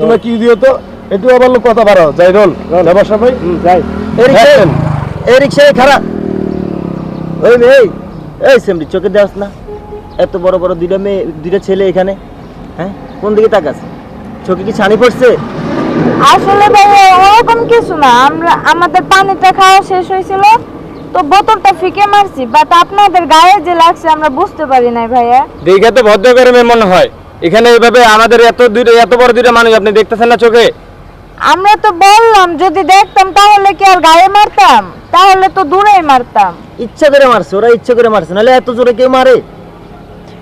তোমরা কি দিও তো? একটু আবার লোক কথা বাড়াও। যাই রোল। সবাই যাই এই রিক্সায় এই খারাপ ওই এই, এই সেমরি চোখে দেওয়াস না। এত বড় বড় দুইটা মেয়ে দুইটা ছেলে এখানে। হ্যাঁ? কোন দিকে তাকাস? চোখে কি ছানি পড়ছে? আসলে ভাইয়া ওরকম কিছু না। আমরা আমাদের পানিটা খাওয়া শেষ হয়েছিল। তো বোতলটা ফিকে মারছি বাট আপনাদের গায়ে যে লাগছে আমরা বুঝতে পারি নাই ভাইয়া। দেখে তো ভদ্র করে মেয়ে মনে হয়। এখানে এইভাবে আমাদের এত দূরে এত বড় দূরে মানুষ আপনি দেখতেছেন না চোখে? আমরা তো বললাম যদি দেখতাম তাহলে কি আর গায়ে মারতাম? তাহলে তো দূরেই মারতাম। ইচ্ছা করে মারছে ওরা ইচ্ছা করে মারছে নাহলে এত জোরে কেউ মারে?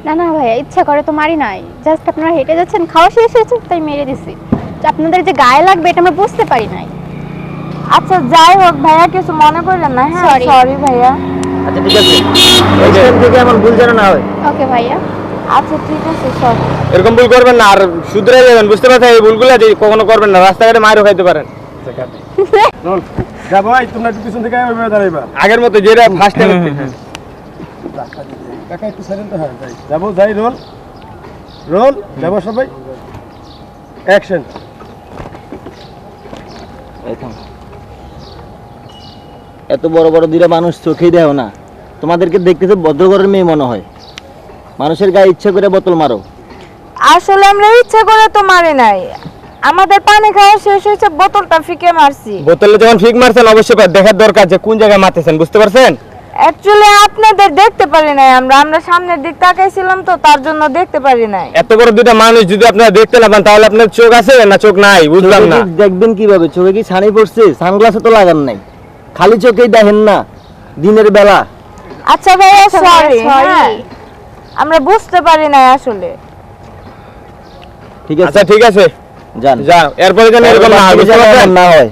না না ভাইয়া ইচ্ছা করে তো মারি নাই। জাস্ট আপনারা হেঁটে যাচ্ছেন খাওয়া শেষ হয়েছে তাই মেরে দিছি। তো আপনাদের যে গায়ে লাগবে এটা আমরা বুঝতে পারি নাই। আচ্ছা যাই হোক ভাইয়া কিছু মনে করেন না হ্যাঁ? সরি ভাইয়া। আচ্ছা ঠিক আছে। টাইম থেকে এমন ভুল যেন না হয়। ওকে ভাইয়া। আচ্ছা ঠিক আছে সরি এরকম ভুল করবেন না আর শুধরে যাবেন বুঝতে পারছেন এই ভুলগুলো যে কখনো করবেন না রাস্তাঘাটে মারও খাইতে পারেন। রোল যা ভাই তোমরা একটু পিছন থেকে এভাবে দাঁড়াইবা। আগের মতো যেটা ফার্স্ট টাইম কাকা একটু সাইলেন্ট হ্যাঁ যাই। যাব যাই রোল। রোল যাব সবাই? অ্যাকশন এত বড় বড় দুইটা মানুষ চোখেই দেও না। তোমাদেরকে দেখতে তো ভদ্রঘরের মেয়ে মনে হয়। মানুষের গায়ে ইচ্ছা করে বোতল মারো। আসলে আমরা ইচ্ছে করে তো মারি নাই। আমাদের পানি খাওয়া শেষ হয়েছে বোতলটা ফিকে মারছি। বোতলে যখন ফিক মারছেন অবশ্যই দেখার দরকার যে কোন জায়গায় মারতেছেন বুঝতে পারছেন? অ্যাকচুয়ালি আপনাদের দেখতে পারি নাই আমরা। আমরা সামনের দিক তাকাইছিলাম তো তার জন্য দেখতে পারি নাই। এত বড় দুটা মানুষ যদি আপনারা দেখতে না পান তাহলে আপনার চোখ আছে না চোখ নাই? বুঝলাম না। দেখবেন কীভাবে? চোখে কি ছানি পড়ছে? সানগ্লাসে তো লাগান নাই। খালি চোখেই দেখেন না দিনের বেলা। আচ্ছা ভাইয়া আচ্ছা সরি sorry। আমরা বুঝতে পারি না আসলে। ঠিক আছে? আচ্ছা ঠিক আছে। যান। যা এরপরে যেন এরকম হয়, যেন না হয়।